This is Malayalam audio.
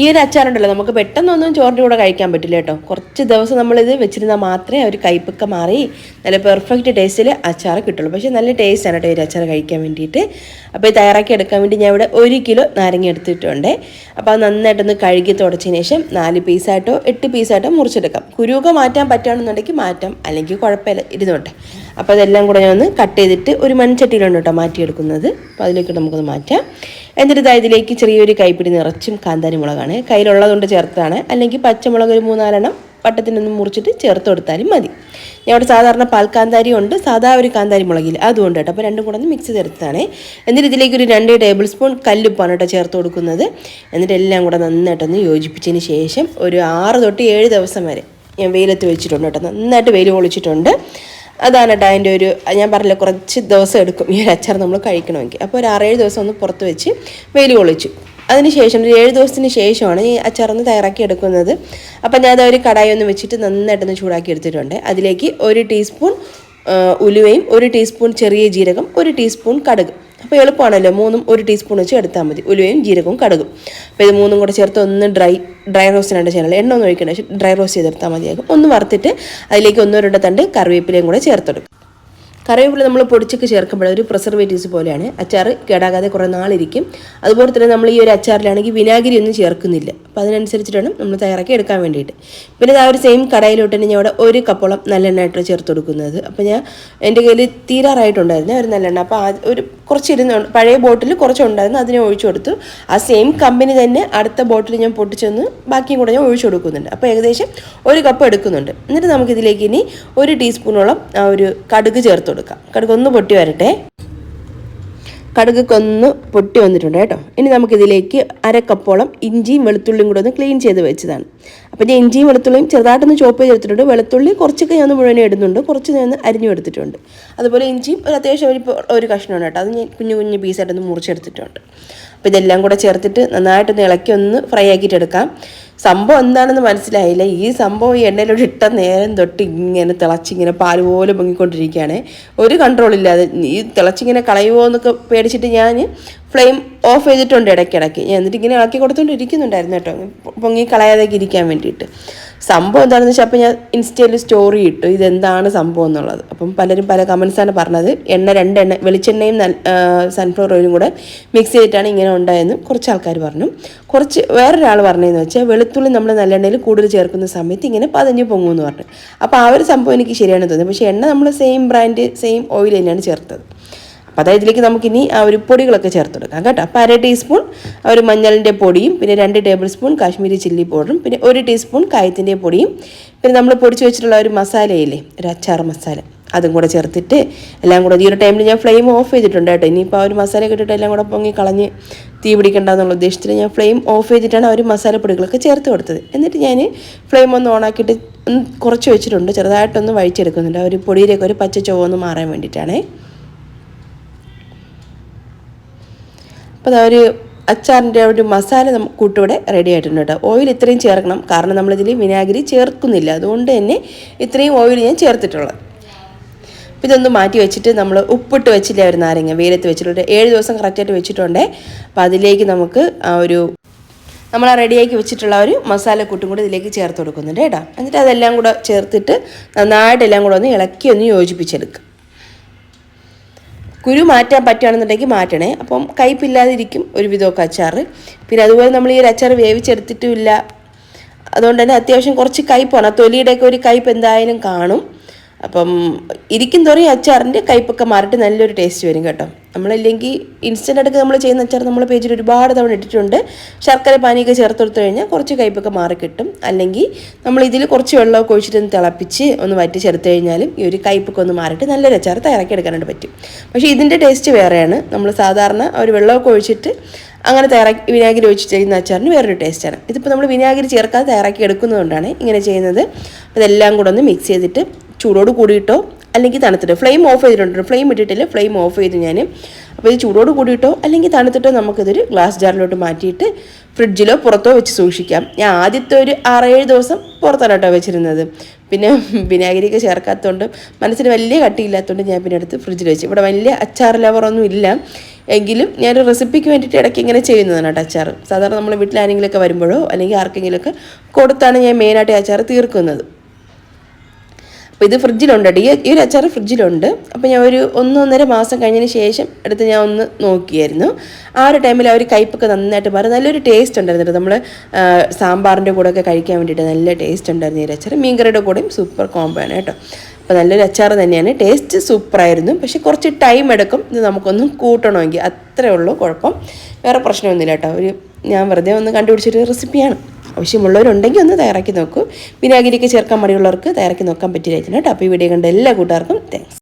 ഈ ഒരു അച്ചാറുണ്ടല്ലോ നമുക്ക് പെട്ടെന്നൊന്നും ചോറിന്റെ കൂടെ കഴിക്കാൻ പറ്റില്ല കേട്ടോ. കുറച്ച് ദിവസം നമ്മളിത് വെച്ചിരുന്നാൽ മാത്രമേ ഒരു കയ്പൊക്കെ മാറി നല്ല പെർഫെക്റ്റ് ടേസ്റ്റിൽ അച്ചാർ കിട്ടുള്ളൂ. പക്ഷേ നല്ല ടേസ്റ്റാണ് കേട്ടോ ഈ ഒരു അച്ചാർ കഴിക്കാൻ വേണ്ടിയിട്ട്. അപ്പോൾ ഇത് തയ്യാറാക്കി എടുക്കാൻ വേണ്ടി ഞാൻ ഇവിടെ ഒരു കിലോ നാരങ്ങ എടുത്തിട്ടുണ്ട്. അപ്പോൾ അത് നന്നായിട്ടൊന്ന് കഴുകി തുടച്ചതിന് ശേഷം നാല് പീസായിട്ടോ എട്ട് പീസായിട്ടോ മുറിച്ചെടുക്കാം. കുരുവൊക്കെ മാറ്റാൻ പറ്റുകയാണെന്നുണ്ടെങ്കിൽ മാറ്റാം. അല്ലെങ്കിൽ കുഴപ്പമില്ല ഇരുന്നോട്ടെ. അപ്പോൾ അതെല്ലാം കൂടെ ഞാൻ ഒന്ന് കട്ട് ചെയ്തിട്ട് ഒരു മൺചട്ടിയിലാണ് കേട്ടോ മാറ്റിയെടുക്കുന്നത്. അപ്പോൾ അതിലേക്ക് നമുക്കൊന്ന് മാറ്റാം. എന്നിട്ട് ഇതാ ഇതിലേക്ക് ചെറിയൊരു കൈപ്പിടി നിറച്ചും കാന്താരി മുളകാണ്. കയ്യിലുള്ളതുകൊണ്ട് ചേർത്താണ്. അല്ലെങ്കിൽ പച്ചമുളക് ഒരു മൂന്നാലെണ്ണം വട്ടത്തിനൊന്ന് മുറിച്ചിട്ട് ചേർത്ത് കൊടുത്താലും മതി. ഞാൻ ഇവിടെ സാധാരണ പാൽ കാന്താരി ഉണ്ട്. സാധാ ഒരു കാന്താരി മുളകിൽ. അതുകൊണ്ട് കേട്ടോ. അപ്പോൾ രണ്ടും കൂടെ ഒന്ന് മിക്സ് ചേർത്താണ് എന്നിട്ട് ഇതിലേക്ക് ഒരു രണ്ട് ടേബിൾ സ്പൂൺ കല്ലുപ്പാണ് കേട്ടോ ചേർത്ത് കൊടുക്കുന്നത്. എന്നിട്ട് എല്ലാം കൂടെ നന്നായിട്ടൊന്ന് യോജിപ്പിച്ചതിന് ശേഷം ഒരു ആറ് തൊട്ട് ഏഴ് ദിവസം വരെ ഞാൻ വെയിലത്ത് വെച്ചിട്ടുണ്ട് കേട്ടോ. നന്നായിട്ട് വെയിൽ പൊളിച്ചിട്ടുണ്ട്. അതാണ് കേട്ടോ അതിന്റെ ഒരു ഞാൻ പറഞ്ഞില്ല കുറച്ച് ദിവസം എടുക്കും ഈ ഒരു അച്ചാർ നമ്മൾ കഴിക്കണമെങ്കിൽ. അപ്പോൾ ഒരു ആറേഴ് ദിവസം ഒന്ന് പുറത്ത് വെച്ച് വെയിൽ കൊള്ളിച്ചു. അതിനുശേഷം ഒരു ഏഴ് ദിവസത്തിന് ശേഷമാണ് ഈ അച്ചാർ ഒന്ന് തയ്യാറാക്കി എടുക്കുന്നത്. അപ്പം ഞാൻ അത് ഒരു കടായി ഒന്ന് വെച്ചിട്ട് നന്നായിട്ടൊന്ന് ചൂടാക്കി എടുത്തിട്ടുണ്ട്. അതിലേക്ക് ഒരു ടീസ്പൂൺ ഉലുവയും ഒരു ടീസ്പൂൺ ചെറിയ ജീരകം ഒരു ടീസ്പൂൺ കടുക്. അപ്പോൾ എളുപ്പമാണല്ലോ. മൂന്നും ഒരു ടീസ്പൂൺ വെച്ച് എടുത്താൽ മതി. ഉലുവയും ജീരകവും കടുകും. അപ്പോൾ ഇത് മൂന്നും കൂടെ ചേർത്ത് ഒന്ന് ഡ്രൈ ഡ്രൈ റോസ്റ്റിനാണ് ചെയ്യണം എണ്ണ ഒന്നും ഒഴിക്കേണ്ട ഡ്രൈ റോസ്റ്റ് ചെയ്തെടുത്താൽ മതിയാകും. ഒന്ന് വറുത്തിട്ട് അതിലേക്ക് ഒന്നോ രണ്ടോ തണ്ട് കറിവേപ്പിലയും കൂടെ ചേർത്തെടുക്കും. കറിവേപ്പില നമ്മൾ പൊടിച്ചൊക്കെ ചേർക്കുമ്പോൾ ഒരു പ്രിസർവേറ്റീവ്സ് പോലെയാണ്. അച്ചാർ കേടാകാതെ കുറേ നാളിരിക്കും. അതുപോലെ തന്നെ നമ്മൾ ഈ ഒരു അച്ചാറിലാണെങ്കിൽ വിനാഗിരി ഒന്നും ചേർക്കുന്നില്ല. അപ്പോൾ അതിനനുസരിച്ചിട്ടാണ് നമ്മൾ തയ്യാറാക്കി എടുക്കാൻ വേണ്ടിയിട്ട്. പിന്നെ ആ ഒരു സെയിം കടയിലോട്ട് തന്നെ ഞാൻ ഇവിടെ ഒരു കപ്പോളം നല്ലെണ്ണയായിട്ട് ചേർത്ത് കൊടുക്കുന്നത്. അപ്പോൾ ഞാൻ എന്റെ കയ്യിൽ തീരാറായിട്ടുണ്ടായിരുന്നു ഒരു നല്ലെണ്ണ. അപ്പോൾ ആ ഒരു കുറച്ച് ഇരുന്ന് പഴയ ബോട്ടിൽ കുറച്ചുണ്ടായിരുന്നു. അതിനെ ഒഴിച്ചു കൊടുത്തു. ആ സെയിം കമ്പനി തന്നെ അടുത്ത ബോട്ടിൽ ഞാൻ പൊട്ടിച്ചൊന്ന് ബാക്കിയും കൂടെ ഞാൻ ഒഴിച്ചു കൊടുക്കുന്നുണ്ട്. അപ്പോൾ ഏകദേശം ഒരു കപ്പ് എടുക്കുന്നുണ്ട്. എന്നിട്ട് നമുക്കിതിലേക്ക് ഇനി ഒരു ടീസ്പൂണോളം ആ ഒരു കടുക് ചേർത്ത് കൊടുക്കാം. കടുക് ഒന്ന് പൊട്ടി വരട്ടെ. കടുക് കൊന്ന് പൊട്ടി വന്നിട്ടുണ്ട് കേട്ടോ. ഇനി നമുക്കിതിലേക്ക് അര കപ്പോളം ഇഞ്ചിയും വെളുത്തുള്ളിയും കൂടെ ഒന്ന് ക്ലീൻ ചെയ്ത് വെച്ചതാണ്. അപ്പോൾ ഞാൻ ഇഞ്ചിയും വെളുത്തുള്ളിയും ചെറുതായിട്ടൊന്ന് ചോപ്പ് ചെയ്തെടുത്തിട്ടുണ്ട് വെളുത്തുള്ളി കുറച്ചൊക്കെ ഞാൻ മുഴുവനും ഇടുന്നുണ്ട്. കുറച്ച് ഞാൻ അരിഞ്ഞു എടുത്തിട്ടുണ്ട്. അതുപോലെ ഇഞ്ചിയും ഒരു അത്യാവശ്യം ഒരു ഒരു കഷ്ണമാണ് കേട്ടോ. അത് ഞാൻ കുഞ്ഞു കുഞ്ഞു പീസായിട്ടൊന്ന് മുറിച്ചെടുത്തിട്ടുണ്ട്. അപ്പോൾ ഇതെല്ലാം കൂടെ ചേർത്തിട്ട് നന്നായിട്ടൊന്ന് ഇളക്കി ഒന്ന് ഫ്രൈ ആക്കിയിട്ട് എടുക്കാം സംഭവം എന്താണെന്ന് മനസ്സിലായില്ല. ഈ സംഭവം ഈ എണ്ണയിലോട്ട് ഇട്ട നേരം തൊട്ട് ഇങ്ങനെ തിളച്ചിങ്ങനെ പാൽ പോലെ പൊങ്ങിക്കൊണ്ടിരിക്കുകയാണ്. ഒരു കൺട്രോൾ ഇല്ലാതെ ഈ തിളച്ചിങ്ങനെ കളയുമോ എന്നൊക്കെ പേടിച്ചിട്ട് ഞാൻ ഫ്ലെയിം ഓഫ് ചെയ്തിട്ടുണ്ട് ഇടയ്ക്കിടയ്ക്ക്. ഞാൻ എന്നിട്ട് ഇങ്ങനെ ഇളക്കി കൊടുത്തുകൊണ്ടിരിക്കുന്നുണ്ടായിരുന്നു കേട്ടോ. പൊങ്ങി കളയാതെ ഇരിക്കാൻ വേണ്ടിയിട്ട്. സംഭവം എന്താണെന്ന് വെച്ചാൽ ഞാൻ ഇൻസ്റ്റയിൽ സ്റ്റോറി ഇട്ടു. ഇതെന്താണ് സംഭവം എന്നുള്ളത്. അപ്പം പലരും പല കമൻസാണ് പറഞ്ഞത്. എണ്ണ രണ്ട് എണ്ണ വെളിച്ചെണ്ണയും സൺഫ്ലവർ ഓയിലും കൂടെ മിക്സ് ചെയ്തിട്ടാണ് ഇങ്ങനെ ഉണ്ടായെന്ന് കുറച്ച് ആൾക്കാർ പറഞ്ഞു. കുറച്ച് വേറൊരാൾ പറഞ്ഞതെന്ന് വെച്ചാൽ വെളുത്തുള്ളി നമ്മൾ നല്ലെണ്ണയിൽ കൂടുതൽ ചേർക്കുന്ന സമയത്ത് ഇങ്ങനെ പതഞ്ഞ് പൊങ്ങുമെന്ന് പറഞ്ഞു. അപ്പോൾ ആ ഒരു സംഭവം എനിക്ക് ശരിയാണ് തോന്നുന്നത് പക്ഷേ എണ്ണ നമ്മൾ സെയിം ബ്രാൻഡ് സെയിം ഓയിൽ തന്നെയാണ് ചേർത്തത്. അപ്പോൾ അതായത് ഇതിലേക്ക് നമുക്കിനി ആ ഒരു പൊടികളൊക്കെ ചേർത്ത് കൊടുക്കാം കേട്ടോ. അപ്പോൾ അര ടീസ്പൂൺ ഒരു മഞ്ഞളിന്റെ പൊടിയും പിന്നെ രണ്ട് ടേബിൾ സ്പൂൺ കാശ്മീരി ചില്ലി പൗഡറും പിന്നെ ഒരു ടീസ്പൂൺ കായത്തിന്റെ പൊടിയും പിന്നെ നമ്മൾ പൊടിച്ച് വെച്ചിട്ടുള്ള ഒരു മസാലയില്ലേ ഒരു അച്ചാർ മസാല അതും കൂടെ ചേർത്തിട്ട് എല്ലാം കൂടെ ഈ ഒരു ടൈമിൽ ഞാൻ ഫ്ലെയിം ഓഫ് ചെയ്തിട്ടുണ്ട് കേട്ടോ. ഇനിയിപ്പോൾ ആ ഒരു മസാല ഇട്ടിട്ട് എല്ലാം കൂടെ പൊങ്ങി കളഞ്ഞ് തീ പിടിക്കണ്ട എന്നുള്ള ഉദ്ദേശത്തിൽ ഞാൻ ഫ്ലെയിം ഓഫ് ചെയ്തിട്ടാണ് ആ ഒരു മസാല പൊടികളൊക്കെ ചേർത്ത് കൊടുത്തത്. എന്നിട്ട് ഞാൻ ഫ്ലെയിം ഒന്ന് ഓണാക്കിയിട്ട് കുറച്ച് വെച്ചിട്ടുണ്ട് ചെറുതായിട്ടൊന്ന് വഴിച്ചെടുക്കുന്നുണ്ട് ആ ഒരു പൊടിയിലേക്ക് ഒരു പച്ച ചുവന്ന് മാറാൻ വേണ്ടിയിട്ടാണേ. അപ്പോൾ ഒരു അച്ചാറിന്റെ ഒരു മസാല കൂട്ടിവിടെ റെഡി ആയിട്ടുണ്ട് കേട്ടോ. ഓയിൽ ഇത്രയും ചേർക്കണം. കാരണം നമ്മളിതിൽ വിനാഗിരി ചേർക്കുന്നില്ല. അതുകൊണ്ട് തന്നെ ഇത്രയും ഓയിൽ ഞാൻ ചേർത്തിട്ടുള്ളത്. അപ്പോൾ ഇതൊന്ന് മാറ്റി വെച്ചിട്ട് നമ്മൾ ഉപ്പിട്ട് വെച്ചില്ല ഒരു നാരങ്ങ വെയിലത്ത് വെച്ചിട്ടുണ്ട് ഏഴ് ദിവസം കറക്റ്റായിട്ട് വെച്ചിട്ടുണ്ടേ. അപ്പോൾ അതിലേക്ക് നമുക്ക് ആ ഒരു നമ്മൾ റെഡിയാക്കി വെച്ചിട്ടുള്ള ഒരു മസാല കൂട്ടും കൂടി ഇതിലേക്ക് ചേർത്ത് കൊടുക്കുന്നുണ്ട് കേട്ടോ. എന്നിട്ട് അതെല്ലാം കൂടെ ചേർത്തിട്ട് നന്നായിട്ട് എല്ലാം കൂടെ ഒന്ന് ഇളക്കി ഒന്ന് യോജിപ്പിച്ചെടുക്കുക. കുരു മാറ്റാൻ പറ്റുകയാണെന്നുണ്ടെങ്കിൽ മാറ്റണേ. അപ്പം കയ്പില്ലാതിരിക്കും ഒരു വിധമൊക്കെ അച്ചാർ പിന്നെ അതുപോലെ നമ്മൾ ഈ ഒരു അച്ചാർ വേവിച്ചെടുത്തിട്ടുമില്ല. അതുകൊണ്ട് തന്നെ അത്യാവശ്യം കുറച്ച് കയ്പാണ് ആ തൊലിയുടെയൊക്കെ ഒരു കയ്പ് എന്തായാലും കാണും. അപ്പം ഇരിക്കും തോറും ഈ അച്ചാറിന്റെ കയ്പൊക്കെ മാറിയിട്ട് നല്ലൊരു ടേസ്റ്റ് വരും കേട്ടോ. നമ്മളില്ലെങ്കിൽ ഇൻസ്റ്റന്റ് അടുക്ക് നമ്മൾ ചെയ്യുന്ന അച്ചാർ നമ്മൾ പേജിൽ ഒരുപാട് തവണ ഇട്ടിട്ടുണ്ട്. ശർക്കര പാനിയൊക്കെ ചേർത്ത് കൊടുത്തു കഴിഞ്ഞാൽ കുറച്ച് കയ്പൊക്കെ മാറി കിട്ടും. അല്ലെങ്കിൽ നമ്മൾ ഇതിൽ കുറച്ച് വെള്ളമൊക്കെ ഒഴിച്ചിട്ട് ഒന്ന് തിളപ്പിച്ച് ഒന്ന് വറ്റി ചേർത്ത് കഴിഞ്ഞാലും ഈ ഒരു കയ്പൊക്കെ ഒന്ന് മാറിയിട്ട് നല്ലൊരു അച്ചാർ തയ്യാറാക്കി എടുക്കാനായിട്ട് പറ്റും. പക്ഷേ ഇതിന്റെ ടേസ്റ്റ് വേറെയാണ്. നമ്മൾ സാധാരണ ഒരു വെള്ളമൊക്കെ ഒഴിച്ചിട്ട് അങ്ങനെ തയ്യാറാക്കി വിനാഗിരി ഒഴിച്ച് ചെയ്യുന്ന അച്ചാറിന് വേറൊരു ടേസ്റ്റാണ് ഇതിപ്പോൾ നമ്മൾ വിനാഗിരി ചേർക്കാതെ തയ്യാറാക്കി എടുക്കുന്നതുകൊണ്ടാണ് ഇങ്ങനെ ചെയ്യുന്നത്. ഇതെല്ലാം കൂടെ ഒന്ന് മിക്സ് ചെയ്തിട്ട് ചൂടോട് കൂടിയിട്ടോ അല്ലെങ്കിൽ തണുത്തിട്ടോ. ഫ്ലെയിം ഓഫ് ചെയ്തിട്ടുണ്ട്. ഫ്ലെയിം ഇട്ടിട്ടില്ല. ഫ്ലെയിം ഓഫ് ചെയ്തു ഞാൻ. അപ്പോൾ ഇത് ചൂടോട് കൂടിയിട്ടോ അല്ലെങ്കിൽ തണുത്തിട്ടോ നമുക്കിതൊരു ഗ്ലാസ് ജാറിലോട്ട് മാറ്റിയിട്ട് ഫ്രിഡ്ജിലോ പുറത്തോ വെച്ച് സൂക്ഷിക്കാം. ഞാൻ ആദ്യത്തെ ഒരു ആറേഴ് ദിവസം പുറത്താണ് കേട്ടോ വെച്ചിരുന്നത്. പിന്നെ വിനാഗിരിയൊക്കെ ചേർക്കാത്തതുകൊണ്ട് മനസ്സിന് വലിയ കട്ടിയില്ലാത്തതുകൊണ്ട് ഞാൻ പിന്നെ എടുത്ത് ഫ്രിഡ്ജിൽ വെച്ചു. ഇവിടെ വലിയ അച്ചാർ ലവറൊന്നും ഇല്ല. എങ്കിലും ഞാൻ റെസിപ്പിക്ക് വേണ്ടിയിട്ട് ഇടയ്ക്ക് ഇങ്ങനെ ചെയ്യുന്നതാണ് കേട്ടോ അച്ചാർ. സാധാരണ നമ്മൾ വീട്ടിൽ ആരെങ്കിലുമൊക്കെ വരുമ്പോഴോ അല്ലെങ്കിൽ ആർക്കെങ്കിലുമൊക്കെ കൊടുത്താണ് ഞാൻ മെയിനായിട്ട് അച്ചാർ തീർക്കുന്നത്. അപ്പോൾ ഇത് ഫ്രിഡ്ജിലുണ്ട്. ഈ ഒരു അച്ചാർ ഫ്രിഡ്ജിലുണ്ട്. അപ്പോൾ ഞാൻ ഒരു ഒന്നൊന്നര മാസം കഴിഞ്ഞതിന് ശേഷം എടുത്ത് ഞാൻ ഒന്ന് നോക്കിയായിരുന്നു. ആ ഒരു ടൈമിൽ ആ ഒരു കയ്പ്പൊക്കെ നന്നായിട്ട് മാറി. നല്ലൊരു ടേസ്റ്റ് ഉണ്ടായിരുന്നു നമ്മൾ സാമ്പാറിന്റെ കൂടെ ഒക്കെ കഴിക്കാൻ വേണ്ടിയിട്ട് നല്ല ടേസ്റ്റ് ഉണ്ടായിരുന്നു ഈ അച്ചാർ മീൻകറിയുടെ കൂടെയും സൂപ്പർ കോംബോ ആണ് കേട്ടോ. അപ്പോൾ നല്ലൊരു അച്ചാർ തന്നെയാണ്. ടേസ്റ്റ് സൂപ്പറായിരുന്നു പക്ഷെ കുറച്ച് ടൈം എടുക്കും. ഇത് നമുക്കൊന്ന് കൂട്ടണമെങ്കിൽ. അത്രേ ഉള്ളൂ കുഴപ്പം. വേറെ പ്രശ്നമൊന്നുമില്ല കേട്ടോ ഒരു ഞാൻ വെറുതെ ഒന്ന് കണ്ടുപിടിച്ചൊരു റെസിപ്പിയാണ് ആവശ്യമുള്ളവരുണ്ടെങ്കിൽ ഒന്ന് തയ്യാറാക്കി നോക്കൂ. വിനാഗിരിക്ക് ചേർക്കാൻ മടിയുള്ളവർക്ക് തയ്യാറാക്കി നോക്കാൻ പറ്റില്ലായിരുന്നു കേട്ടോ. അപ്പോൾ ഈ വീഡിയോ കണ്ട എല്ലാ കൂട്ടുകാർക്കും താങ്ക്സ്